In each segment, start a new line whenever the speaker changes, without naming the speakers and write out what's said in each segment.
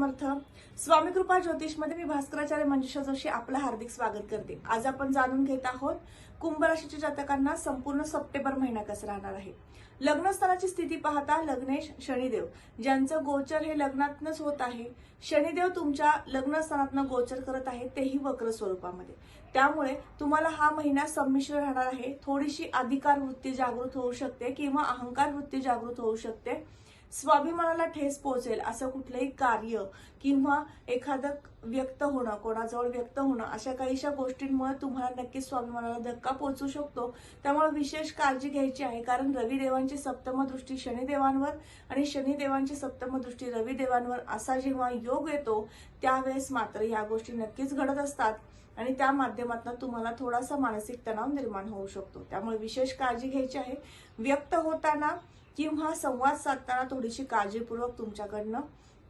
समर्थ. स्वामी कृपा ज्योतिषमध्ये मी भास्कराचार्य मंजुषा जोशी आपलं हार्दिक स्वागत करते. आज आपण जाणून घेत आहोत कुंभ राशीच्या जातकांना संपूर्ण सप्टेंबर महिना कसा राहणार आहे? लग्नस्थानाची स्थिती पाहता लग्नेश शनिदेव. ज्यांचं गोचर हे लग्नातनच होत आहे शनिदेव तुमच्या लग्नस्थानातनं गोचर करत आहे तेही वक्र स्वरूपामध्ये. त्यामुळे तुम्हाला हा महिना संमिश्र राहणार आहे. थोडीशी अधिकार वृत्ती जागृत होऊ शकते किंवा अहंकार वृत्ती जागृत होऊ शकते. स्वाभिमानाला ठेस पोहोचेल असं कुठलंही कार्य किंवा एखादं व्यक्त होणं कोणाजवळ व्यक्त होणं अशा काहीशा गोष्टींमुळे तुम्हाला नक्कीच स्वाभिमानाला धक्का पोहोचू शकतो. त्यामुळे विशेष काळजी घ्यायची आहे कारण रविदेवांची सप्तमदृष्टी शनिदेवांवर आणि शनिदेवांची सप्तमदृष्टी रविदेवांवर असा जेव्हा योग येतो त्यावेळेस मात्र या गोष्टी नक्कीच घडत असतात आणि त्या माध्यमातून तुम्हाला थोडासा मानसिक तणाव निर्माण होऊ शकतो. त्यामुळे विशेष काळजी घ्यायची आहे. व्यक्त होताना किंवा संवाद साधताना थोडीशी काळजीपूर्वक तुमच्याकडनं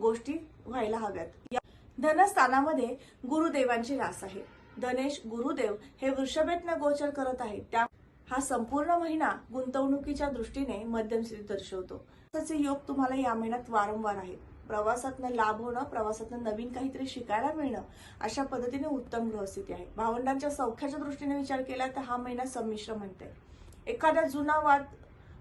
गोष्टी व्हायला हव्यात. या धनस्थानामध्ये गुरुदेवांची रास आहे. धनेश गुरुदेव हे वृषभेतनं गोचर करत आहेत. त्या हा संपूर्ण महिना गुंतवणुकीच्या दृष्टीने मध्यम स्थिती दर्शवतो. तसे योग तुम्हाला या महिन्यात वारंवार आहेत. प्रवासातनं लाभ होणं प्रवासातनं नवीन काहीतरी शिकायला मिळणं अशा पद्धतीने उत्तम ग्रहस्थिती आहे. भावंडांच्या सौख्याच्या दृष्टीने विचार केला तर हा महिना संमिश्र म्हणते एखादा जुना वाद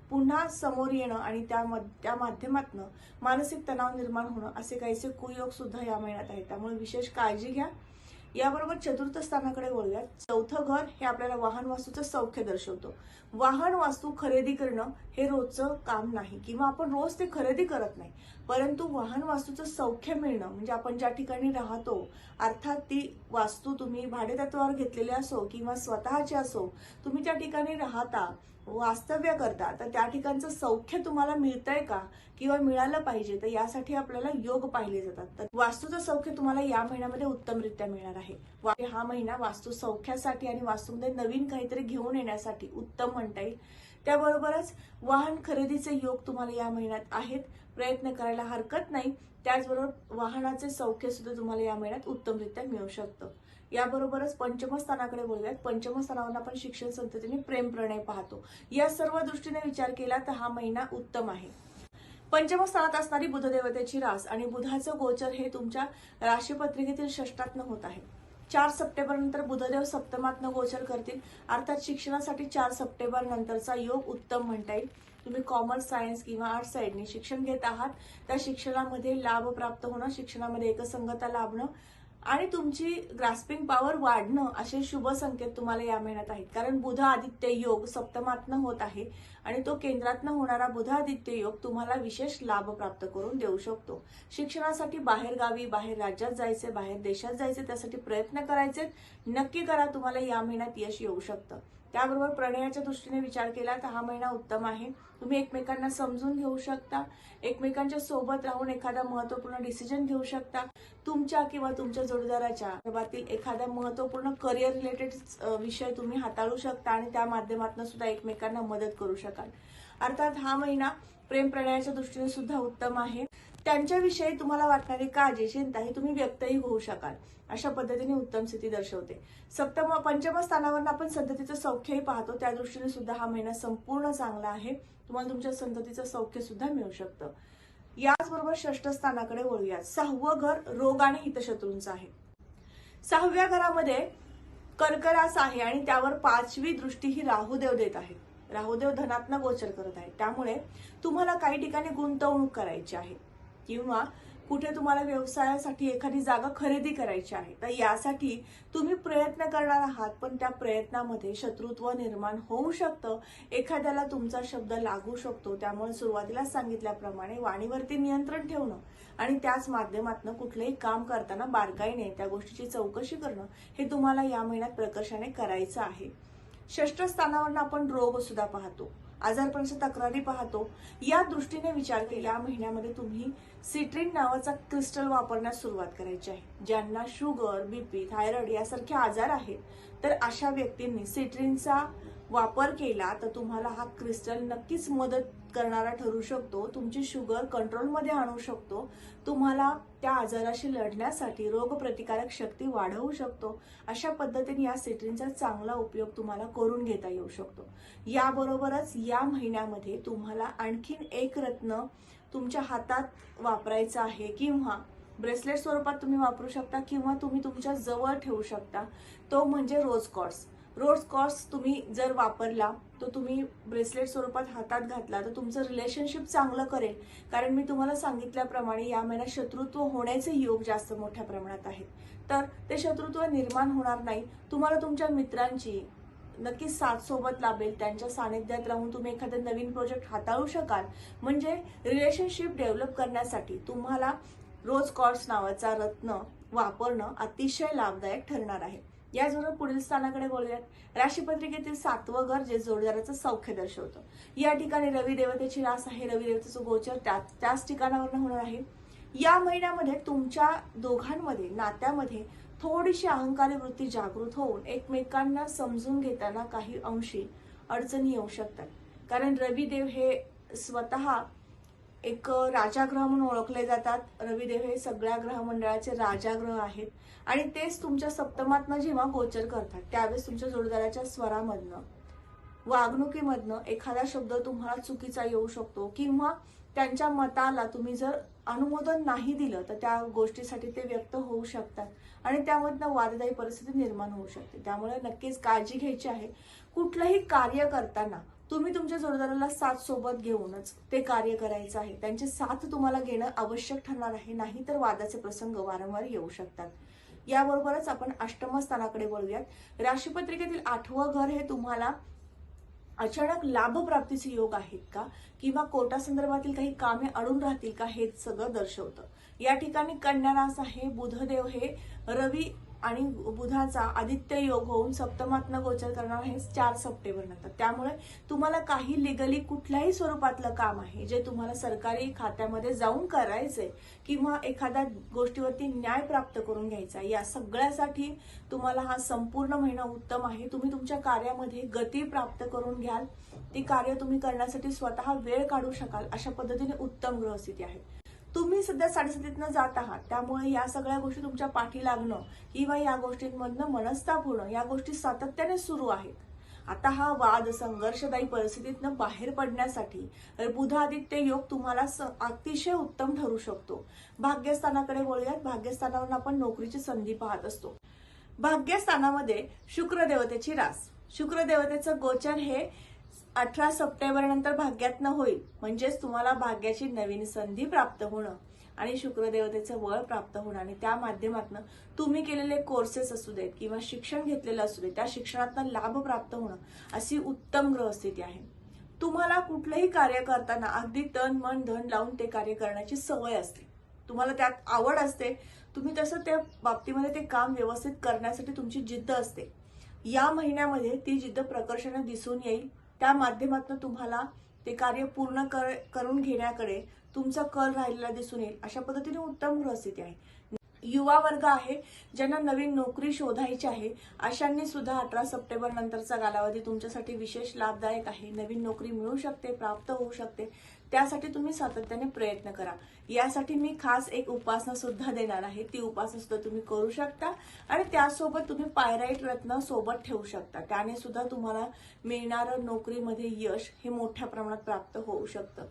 पुन्हा समोर येणं आणि त्या मध- त्या माध्यमातून मानसिक तणाव निर्माण होणं असे काहीसे कुयोग सुद्धा या महिन्यात आहेत. त्यामुळे विशेष काळजी घ्या. याबरोबर चतुर्थ स्थानाकडे वळूयात. चौथं घर हे आपल्याला वाहन वास्तूचं सौख्य दर्शवतो. वाहन वास्तू खरेदी करणं हे रोजचं काम नाही किंवा आपण रोज ते खरेदी करत नाही. परंतु वाहन वास्तूचं सौख्य मिळणं म्हणजे आपण ज्या ठिकाणी राहतो अर्थात ती वास्तू तुम्ही भाडेतत्वावर घेतलेली असो किंवा स्वतःची असो तुम्ही त्या ठिकाणी राहता वास्तव्य करता तर त्या ठिकाणचं सौख्य तुम्हाला मिळतंय का? किंवा मिळालं पाहिजे तर यासाठी आपल्याला योग पाहिले जातात. तर वास्तूचं सौख्य तुम्हाला या महिन्यामध्ये उत्तमरित्या मिळणार आहे. हा महिना वास्तू सौख्यासाठी आणि वास्तूमध्ये नवीन काहीतरी घेऊन येण्यासाठी उत्तम म्हणता येईल. त्याबरोबरच वाहन खरेदीचे योग तुम्हाला या महिन्यात आहेत. प्रयत्न करायला हरकत नाही. त्याचबरोबर वाहनाचे सौख्य सुद्धा तुम्हाला या महिन्यात उत्तमरित्या मिळू शकतं. याबरोबरच पंचमस्थानाकडे बोलूयात पंचमस्थानावर आपण शिक्षण संततीने प्रेम प्रणय पाहतो. या सर्व दृष्टीने विचार केला तर हा महिना उत्तम आहे. पंचमस्थानात असणारी बुधदेवतेची रास आणि बुधाचं गोचर हे तुमच्या राशीपत्रिकेतील षष्टात्न होत आहे. चार सप्टेंबर नंतर बुधदेव सप्तमातनं गोचर करतील. अर्थात शिक्षणासाठी चार सप्टेंबर नंतरचा योग उत्तम म्हणता येईल. तुम्ही कॉमर्स सायन्स किंवा आर्ट्स साईडने शिक्षण घेत आहात. त्या शिक्षणामध्ये लाभ प्राप्त होणं शिक्षणामध्ये एकसंगता लाभणं आणि तुमची ग्रास्पिंग पॉवर वाढणं असे शुभ संकेत तुम्हाला या महिन्यात आहेत. कारण बुध आदित्य योग सप्तमातनं होत आहे आणि तो केंद्रातनं होणारा बुध आदित्य योग तुम्हाला विशेष लाभ प्राप्त करून देऊ शकतो. शिक्षणासाठी बाहेर गावी बाहेर राज्यात जायचे बाहेर देशात जायचे त्यासाठी प्रयत्न करायचे नक्की करा तुम्हाला या महिन्यात यश येऊ शकतं. त्याबरोबर प्रणयाच्या दृष्टीने विचार केला तर हा महिना उत्तम आहे. तुम्ही एकमेकांना समजून घेऊ शकता. एकमेकांच्या सोबत राहून एखादा महत्त्वपूर्ण डिसिजन घेऊ शकता. तुमच्या किंवा तुमच्या जोडीदाराच्या संदर्भातील एखादा महत्त्वपूर्ण करिअर रिलेटेड विषय तुम्ही हाताळू शकता आणि त्या माध्यमातून सुद्धा एकमेकांना मदत करू शकाल. अर्थात हा महिना प्रेम प्रणयाच्या दृष्टीने सुद्धा उत्तम आहे. त्यांच्याविषयी तुम्हाला वाटणारी काळजी चिंता ही तुम्ही व्यक्तही होऊ शकाल. अशा पद्धतीने उत्तम स्थिती दर्शवते. सप्तम पंचम स्थानावर आपण संततीचं सौख्यही पाहतो. त्या दृष्टीने सुद्धा हा महिना संपूर्ण चांगला आहे. तुम्हाला तुमच्या संततीचं सौख्य सुद्धा मिळू शकतं. याचबरोबर षष्ठ स्थानाकडे वळूयात. सहावं घर रोग आणि हितशत्रूंचं आहे. सहाव्या घरामध्ये कर्करास आहे आणि त्यावर पाचवी दृष्टी ही राहुदेव देत आहे. राहुदेव धनात्न गोचर करत आहे. त्यामुळे तुम्हाला काही ठिकाणी गुंतवणूक करायची आहे. किंवा कुठे तुम्हाला व्यवसायासाठी एखादी जागा खरेदी करायची आहे तर यासाठी तुम्ही प्रयत्न करणार आहात पण त्या प्रयत्नामध्ये शत्रुत्व निर्माण होऊ शकतं. एखाद्याला तुमचा शब्द लागू शकतो. त्यामुळे सुरुवातीला सांगितल्याप्रमाणे वाणीवरती नियंत्रण ठेवणं आणि त्याच माध्यमातून कुठलंही काम करताना बारकाईने त्या गोष्टीची चौकशी करणं हे तुम्हाला या महिन्यात प्रकर्षाने करायचं आहे. षष्ठ स्थानावरनं आपण रोग सुद्धा पाहतो. आजारपणाच्या तक्रारी पाहतो. या दृष्टीने विचार केला महिन्यामध्ये तुम्ही सिट्रिन नावाचा क्रिस्टल वापरण्यास सुरुवात करायची आहे. ज्यांना शुगर बीपी थायरॉइड यासारखे आजार आहेत तर अशा व्यक्तींनी सिट्रिनचा वापर केला तर तुम्हाला हा क्रिस्टल नक्कीच मदत करणारा ठरू शकतो. तुमची शुगर कंट्रोलमध्ये आणू शकतो. तुम्हाला त्या आजाराशी लढण्यासाठी रोगप्रतिकारक शक्ती वाढवू शकतो. अशा पद्धतीने या सिट्रिनचा चांगला उपयोग तुम्हाला करून घेता येऊ शकतो. याबरोबरच या महिन्यामध्ये तुम्हाला आणखीन एक रत्न तुमच्या हातात वापरायचं आहे किंवा ब्रेसलेट स्वरूपात तुम्ही वापरू शकता किंवा तुम्ही तुमच्या जवळ ठेवू शकता. तो म्हणजे रोज कॉर्स. रोज कॉर्स तुम्ही जर वापरला तो तुम्ही ब्रेसलेट स्वरूपात हातात घातला तर तुमचं रिलेशनशिप चांगलं करेल. कारण मी तुम्हाला सांगितल्याप्रमाणे या महिन्यात शत्रुत्व होण्याचे योग जास्त मोठ्या प्रमाणात आहेत. तर ते शत्रुत्व निर्माण होणार नाही. तुम्हाला तुमच्या मित्रांची नक्कीच साथ सोबत लाभेल. त्यांच्या सानिध्यात राहून तुम्ही एखादा नवीन प्रोजेक्ट हाताळू शकाल. म्हणजे रिलेशनशिप डेव्हलप करण्यासाठी तुम्हाला रोज कॉर्स नावाचा रत्न वापरणं अतिशय लाभदायक ठरणार आहे. याचबरोबर पुढील स्थानाकडे बोलूयात. राशीपत्रिकेतील सातवं घर जे जोडदाराचं सौख्य दर्शवतं. या ठिकाणी रवी देवतेची रास आहे. रवी देवतेचं गोचर त्या त्याच ठिकाणावर होणार आहे. या महिन्यामध्ये तुमच्या दोघांमध्ये नात्यामध्ये थोडीशी अहंकारी वृत्ती जागृत होऊन एकमेकांना समजून घेताना काही अंशी अडचणी येऊ शकतात. कारण रविदेव हे स्वतः एक राजाग्रह म्हणून ओळखले जातात. रविदेव हे सगळ्या ग्रहमंडळाचे राजाग्रह आहेत. आणि तेच तुमच्या सप्तमातनं जेव्हा गोचर करतात त्यावेळेस तुमच्या जोडदाराच्या स्वरामधनं वागणुकीमधनं एखादा शब्द तुम्हाला चुकीचा येऊ शकतो किंवा त्यांच्या मताला तुम्ही जर अनुमोदन नाही दिलं तर त्या गोष्टीसाठी ते व्यक्त होऊ शकतात. आणि त्यामधनं वाददायी परिस्थिती निर्माण होऊ शकते. त्यामुळे नक्कीच काळजी घ्यायची आहे. कुठलंही कार्य करताना तुम्ही तुमच्या जोडदाराला साथ सोबत घेऊनच ते कार्य करायचं आहे. त्यांची साथ तुम्हाला घेणं आवश्यक ठरणार आहे. नाही तर वादाचे प्रसंग वारंवार येऊ शकतात. याबरोबरच आपण अष्टम स्थानाकडे राशीपत्रिकेतील आठवं घर हे तुम्हाला अचानक लाभप्राप्तीचे योग आहेत का? किंवा कोटा संदर्भातील काही कामे अडून राहतील का? हे सगळं दर्शवतं. या ठिकाणी कन्या रास आहे बुधदेव हे रवी आणि बुधाचा आदित्य योग होऊन सप्तमातनं गोचर करणार आहे चार सप्टेंबर नंतर त्यामुळे तुम्हाला काही लिगली कुठल्याही स्वरूपातलं काम आहे जे तुम्हाला सरकारी खात्यामध्ये जाऊन करायचंय किंवा एखाद्या गोष्टीवरती न्याय प्राप्त करून घ्यायचा या सगळ्यासाठी तुम्हाला हा संपूर्ण महिना उत्तम आहे. तुम्ही तुमच्या कार्यामध्ये गती प्राप्त करून घ्याल. ती कार्य तुम्ही करण्यासाठी स्वतः वेळ काढू शकाल अशा पद्धतीने उत्तम ग्रहस्थिती आहे. तुम्ही सध्या साडेसातीतनं जात आहात. त्यामुळे या सगळ्या गोष्टी तुमच्या पाठी लागणं किंवा या गोष्टींमधनं मनस्ताप होणं या गोष्टी सातत्याने सुरू आहेत. आता हा वाद संघर्षदायी परिस्थितीतनं बाहेर पडण्यासाठी बुधादित्य योग तुम्हाला स- अतिशय उत्तम ठरू शकतो. भाग्यस्थानाकडे वळूयात. भाग्यस्थानावरून आपण नोकरीची संधी पाहत असतो. भाग्यस्थानामध्ये शुक्र देवतेची रास. शुक्र देवतेचं गोचर हे अठरा सप्टेंबर नंतर भाग्यातनं होईल. म्हणजेच तुम्हाला भाग्याची नवीन संधी प्राप्त होणं आणि शुक्रदेवतेचं बळ प्राप्त होणं. आणि त्या माध्यमातून तुम्ही केलेले कोर्सेस असू देत किंवा शिक्षण घेतलेलं असू दे त्या शिक्षणातनं लाभ प्राप्त होणं अशी उत्तम ग्रहस्थिती आहे. तुम्हाला कुठलंही कार्य करताना अगदी तन मन धन लावून ते कार्य करण्याची सवय असते. तुम्हाला त्यात आवड असते. तुम्ही तसं त्या बाबतीमध्ये ते काम व्यवस्थित करण्यासाठी तुमची जिद्द असते. या महिन्यामध्ये ती जिद्द प्रकर्षाने दिसून येईल. त्या माध्यमातून तुम्हाला ते कार्य पूर्ण कर- करून घेण्याकडे तुमचा कल राहिलेला दिसून येईल. अशा पद्धतीने उत्तम ग्रहस्थिती आहे. युवा वर्ग आहे ज्यांना नवीन नोकरी शोधायची आहे अशांनी सुद्धा अठरा सप्टेंबर नंतरचा कालावधी तुमच्यासाठी विशेष लाभदायक आहे. नवीन नोकरी मिळू शकते प्राप्त होऊ शकते. त्यासाठी तुम्ही सातत्याने प्रयत्न करा. यासाठी मी खास एक उपासना सुद्धा देणार आहे. ती उपासना सुद्धा तुम्ही करू शकता आणि त्यासोबत तुम्ही पायराईट रत्न सोबत ठेवू शकता. त्याने सुद्धा तुम्हाला मिळणारं नोकरीमध्ये यश हे मोठ्या प्रमाणात प्राप्त होऊ शकतं.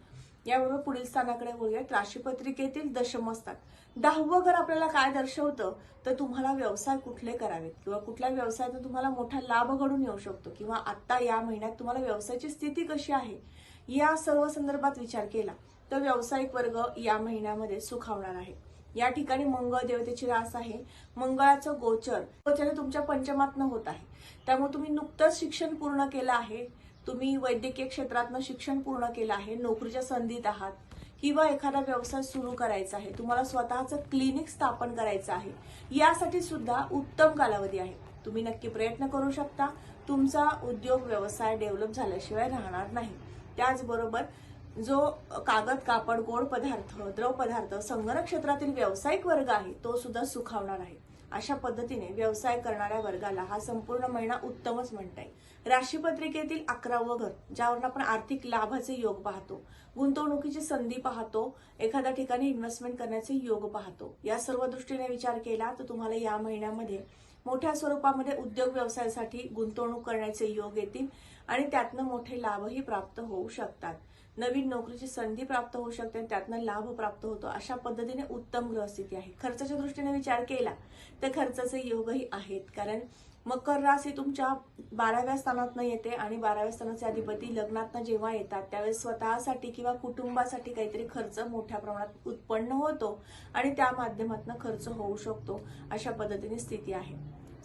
याबरोबर पुढील स्थानाकडे बोलूयात राशीपत्रिकेतील दशम असतात. दहावं घर आपल्याला काय दर्शवतं? तर तुम्हाला व्यवसाय कुठले करावेत? किंवा कुठल्या व्यवसायातून तुम्हाला मोठा लाभ घडून येऊ शकतो? किंवा आत्ता या महिन्यात तुम्हाला व्यवसायाची स्थिती कशी आहे? या सर्व संदर्भात विचार केला तर व्यावसायिक वर्ग या महिन्यामध्ये सुखावणार आहे. या ठिकाणी मंगळ देवतेची रास आहे. मंगळाचं गोचर गोचर तुमच्या पंचमातनं होत आहे. त्यामुळे तुम्ही नुकतंच शिक्षण पूर्ण केलं आहे. तुम्ही वैद्यकीय क्षेत्रातनं शिक्षण पूर्ण केलं आहे नोकरीच्या संधीत आहात किंवा एखादा व्यवसाय सुरू करायचा आहे तुम्हाला स्वतःचं क्लिनिक स्थापन करायचं आहे यासाठी सुद्धा उत्तम कालावधी आहे. तुम्ही नक्की प्रयत्न करू शकता तुमचा उद्योग व्यवसाय डेव्हलप झाल्याशिवाय राहणार नाही. त्याचबरोबर जो कागद कापड गोड पदार्थ द्रव पदार्थ संगणक क्षेत्रातील व्यावसायिक वर्ग आहे तो सुद्धा सुखावणार आहे. अशा पद्धतीने व्यवसाय करणाऱ्या वर्गाला हा संपूर्ण महिना उत्तमच म्हणता येईल राशीपत्रिकेतील अकरावं घर ज्यावरून आपण आर्थिक लाभाचे योग पाहतो गुंतवणुकीची संधी पाहतो एखाद्या ठिकाणी इन्व्हेस्टमेंट करण्याचे योग पाहतो. या सर्व दृष्टीने विचार केला तर तुम्हाला या महिन्यामध्ये मोठ्या स्वरूपामध्ये उद्योग व्यवसायासाठी गुंतवणूक करण्याचे योग येतील आणि त्यातनं मोठे लाभही प्राप्त होऊ शकतात. नवीन नोकरीची संधी प्राप्त होऊ शकते आणि त्यातनं लाभ प्राप्त होतो अशा पद्धतीने उत्तम ग्रहस्थिती आहे. खर्चाच्या दृष्टीने विचार केला तर खर्चाचे योगही आहेत. कारण मकर राशी तुमच्या बाराव्या स्थानात येते आणि बाराव्या स्थानाचे अधिपती लग्नात जेव्हा येतात त्यावेळेस स्वतःसाठी किंवा कुटुंबासाठी काहीतरी खर्च मोठ्या प्रमाणात उत्पन्न होतो आणि त्या माध्यमातून खर्च होऊ शकतो अशा पद्धतीने स्थिती आहे.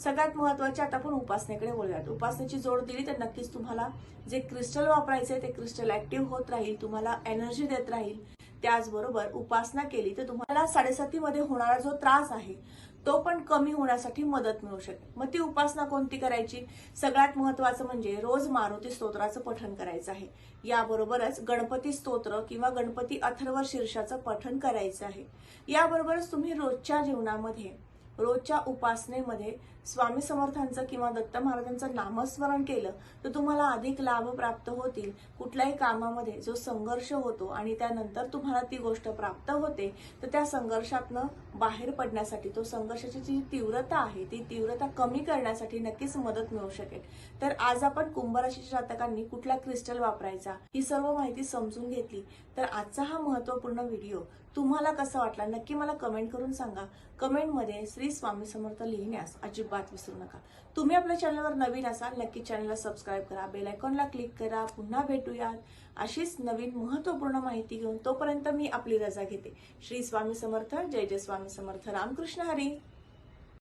सगळ्यात महत्त्वाचे आता आपण उपासनेकडे वळूयात. उपासनेची जोड दिली तर नक्कीच तुम्हाला जे क्रिस्टल वापरायचे ते क्रिस्टल ऍक्टिव्ह होत राहील तुम्हाला एनर्जी देत राहील. त्याचबरोबर उपासना केली तर तुम्हाला साडेसातीमध्ये होणारा जो त्रास आहे तो पण कमी होण्यासाठी मदत मिळू शकेल. मग ती उपासना कोणती करायची? सगळ्यात महत्वाचं म्हणजे रोज मारुती स्तोत्राचं पठण करायचं आहे. याबरोबरच गणपती स्तोत्र किंवा गणपती अथर्व शीर्षाचं पठण करायचं आहे. याबरोबरच तुम्ही रोजच्या जीवनामध्ये रोजच्या उपासनेमध्ये स्वामी समर्थांचं किंवा दत्त महाराजांचं नामस्मरण केलं तर तुम्हाला अधिक लाभ प्राप्त होतील. कुठल्याही कामामध्ये जो संघर्ष होतो आणि त्यानंतर तुम्हाला ती गोष्ट प्राप्त होते तर त्या संघर्षातनं बाहेर पडण्यासाठी तो संघर्षाची जी तीव्रता आहे ती तीव्रता कमी करण्यासाठी नक्कीच मदत मिळू शकेल. तर आज आपण कुंभराशीच्या जातकांनी कुठला क्रिस्टल वापरायचा ही सर्व माहिती समजून घेतली. तर आजचा हा महत्त्वपूर्ण व्हिडिओ तुम्हाला कसा वाटला नक्की मला कमेंट करून सांगा. कमेंटमध्ये श्री स्वामी समर्थ लिहिण्यास अजिबात विसरू नका. तुम्ही आपल्या चॅनलवर नवीन असाल नक्की चॅनलला सबस्क्राईब करा बेल आयकॉनला क्लिक करा. पुन्हा भेटूयात अशीच नवीन महत्त्वपूर्ण माहिती घेऊन तोपर्यंत मी आपली रजा घेते. श्री स्वामी समर्थ जय जय स्वामी समर्थ. रामकृष्ण हरी.